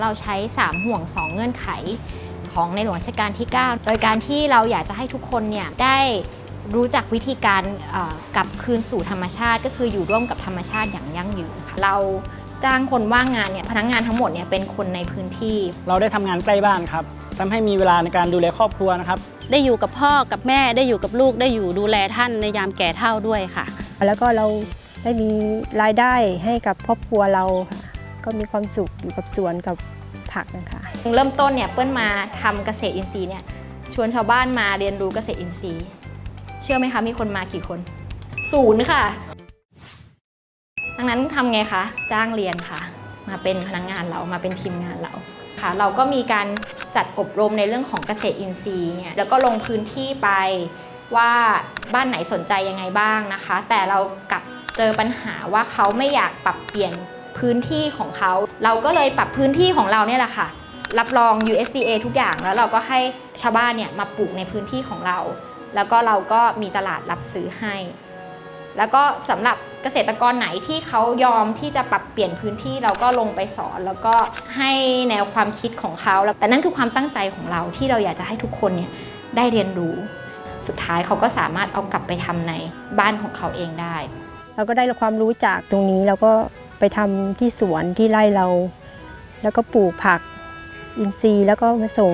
เราใช้ 3 ห่วง 2 เงื่อนไขของในหลวงรัชกาลที่ 9 โดยการที่เราอยากจะให้ทุกคนเนี่ยได้รู้จักวิธีการเอ่อกลับคืนสู่ธรรมชาติ ก็คืออยู่ร่วมกับธรรมชาติอย่างยั่งยืนค่ะเราจ้างคนว่างงานเนี่ยพนักงานทั้งหมดเนี่ยเป็นคนในพื้นที่ เราได้ทำงานใกล้บ้านครับทำให้มีเวลาในการดูแลครอบครัวนะครับ ได้อยู่กับพ่อกับแม่ได้อยู่กับลูกได้อยู่ดูแลท่านในยามแก่เฒ่าด้วยค่ะ แล้วก็เราได้มีรายได้ให้กับครอบครัวเราค่ะ ก็มีความสุขอยู่กับสวนกับผักนะคะ เริ่มต้นเนี่ยเปิ้ลมาทำเกษตรอินทรีย์เนี่ยชวนชาวบ้านมาเรียนรู้เกษตรอินทรีย์ เชื่อไหมคะมีคนมากี่คนศูนย์ค่ะ ดังนั้นทำไงคะ จ้างเรียนค่ะ มาเป็นพนักงานเรามาเป็นทีมงานเราค่ะ เราก็มีการจัดอบรมในเรื่องของเกษตรอินทรีย์เนี่ยแล้วก็ลงพื้นที่ไปว่าบ้านไหนสนใจยังไงบ้างนะคะ แต่เรากลับเจอปัญหาว่าเขาไม่อยากปรับเปลี่ยน พื้นที่ของเขา เราก็เลยปรับพื้นที่ของเราเนี่ยแหละค่ะ รับรอง USDA ทุกอย่างแล้วเราก็ให้ชาวบ้านเนี่ยมาปลูกในพื้นที่ของเรา แล้วก็เราก็มีตลาดรับซื้อให้ แล้วก็สำหรับเกษตรกรไหนที่เขายอมที่จะปรับเปลี่ยนพื้นที่เราก็ลงไปสอนแล้วก็ให้แนวความคิดของเขาแล้วแต่นั่นคือความตั้งใจของเราที่เราอยากจะให้ทุกคนเนี่ยได้เรียนรู้ สุดท้ายเขาก็สามารถเอากลับไปทำในบ้านของเขาเองได้ เราก็ได้ความรู้จากตรงนี้เราก็ ไปทำที่สวนที่ไร่เรา แล้วก็ปลูกผักอินทรีย์แล้วก็มาส่ง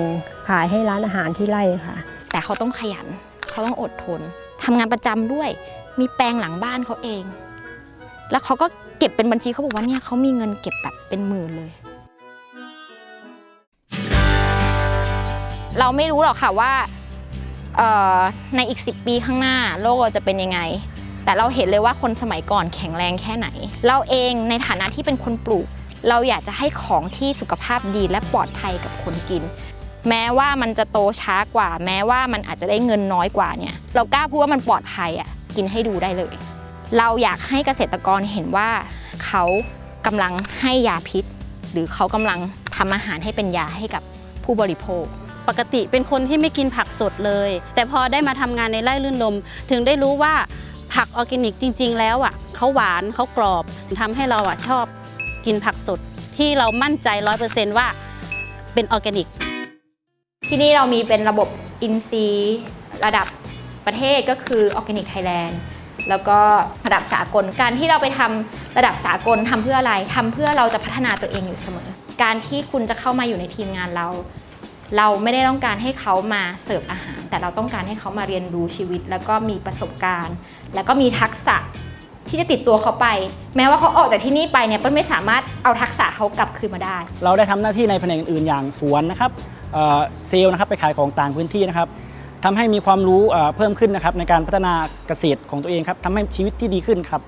ขายให้ร้านอาหารที่ไร่ค่ะ แต่เขาต้องขยัน เขาต้องอดทน ทำงานประจำด้วย มีแปลงหลังบ้านเขาเอง แล้วเขาก็เก็บเป็นบัญชีเขาบอกว่าเนี่ยเขามีเงินเก็บแบบเป็นหมื่นเลย เราไม่รู้หรอกค่ะว่าในอีก 10 ปีข้างหน้าโลกเราจะเป็นยังไง แต่เราเห็นเลยว่าคนสมัยก่อนแข็งแรงแค่ไหน เราเองในฐานะที่เป็นคนปลูก เราอยากจะให้ของที่สุขภาพดีและปลอดภัยกับคนกิน แม้ว่ามันจะโตช้ากว่า แม้ว่ามันอาจจะได้เงินน้อยกว่าเนี่ย เรากล้าพูดว่ามันปลอดภัยอะกินให้ดูได้เลย เราอยากให้เกษตรกรเห็นว่าเขากำลังให้ยาพิษ หรือเขากำลังทำอาหารให้เป็นยาให้กับผู้บริโภคปกติเป็นคนที่ไม่กินผักสดเลย แต่พอได้มาทำงานในไร่ลื่นลม ถึงได้รู้ว่า ผักออร์แกนิกจริง ๆ แล้วอะเขาหวานเขากรอบทำให้เราอะชอบกินผักสดที่เรามั่นใจร้อยเปอร์เซนต์ว่าเป็นออร์แกนิก ที่นี่เรามีเป็นระบบอินซีระดับประเทศก็คือ Organic Thailand แล้วก็ระดับสากลการที่เราไปทำระดับสากลทำเพื่ออะไรทำเพื่อเราจะพัฒนาตัวเองอยู่เสมอ การที่คุณจะเข้ามาอยู่ในทีมงานเรา เราไม่ได้ต้องการให้เขามาเสิร์ฟอาหาร แต่เราต้องการให้เขามาเรียนรู้ชีวิต แล้วก็มีประสบการณ์ แล้วก็มีทักษะที่จะติดตัวเขาไป แม้ว่าเขาออกจากที่นี่ไปเนี่ยเปิ้ลไม่สามารถเอาทักษะเขากลับคืนมาได้ เราได้ทำหน้าที่ในแผนกอื่นๆอย่างสวนนะครับเอ่อเซลล์นะครับไปขายของต่างพื้นที่นะครับทำให้มีความรู้เอ่อเพิ่มขึ้นนะครับในการพัฒนาเกษตรของตัวเองครับทำให้ชีวิตที่ดีขึ้นครับ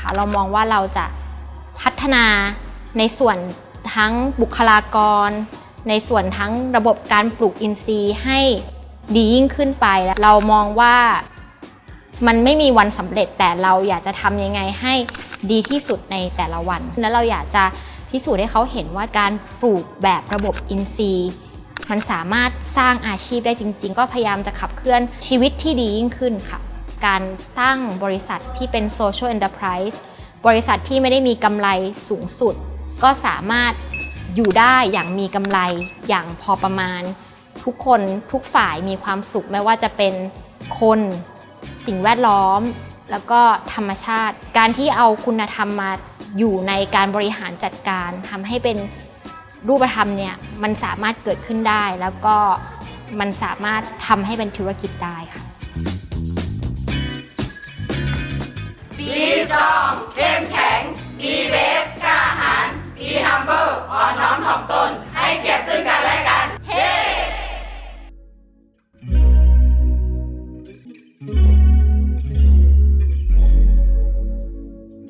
ค่ะเรามองว่าเราจะพัฒนาในส่วน ทั้งบุคลากร ในส่วนทั้งระบบการปลูกอินทรีย์ให้ดียิ่งขึ้นไปแล้วเรามองว่ามันไม่มีวันสำเร็จแต่เราอยากจะทำยังไงให้ดีที่สุดในแต่ละวัน แล้วเราอยากจะพิสูจน์ให้เขาเห็นว่าการปลูกแบบระบบอินทรีย์ มันสามารถสร้างอาชีพได้จริง ๆ ก็พยายามจะขับเคลื่อนชีวิตที่ดียิ่งขึ้นค่ะ การตั้งบริษัทที่เป็น social enterprise บริษัทที่ไม่ได้มีกำไรสูงสุด ก็สามารถอยู่ได้อย่างมีกำไรอย่างพอประมาณ ทุกคนทุกฝ่ายมีความสุขไม่ว่าจะเป็นคนสิ่งแวดล้อม แล้วก็ธรรมชาติ การที่เอาคุณธรรมมาอยู่ในการบริหารจัดการทำให้เป็นรูปธรรมเนี่ยมันสามารถเกิดขึ้นได้แล้วก็มันสามารถทำให้เป็นธุรกิจได้ค่ะปีสองเข้มแข็ง ถ่อมตนให้เกียรติซึ่งกัน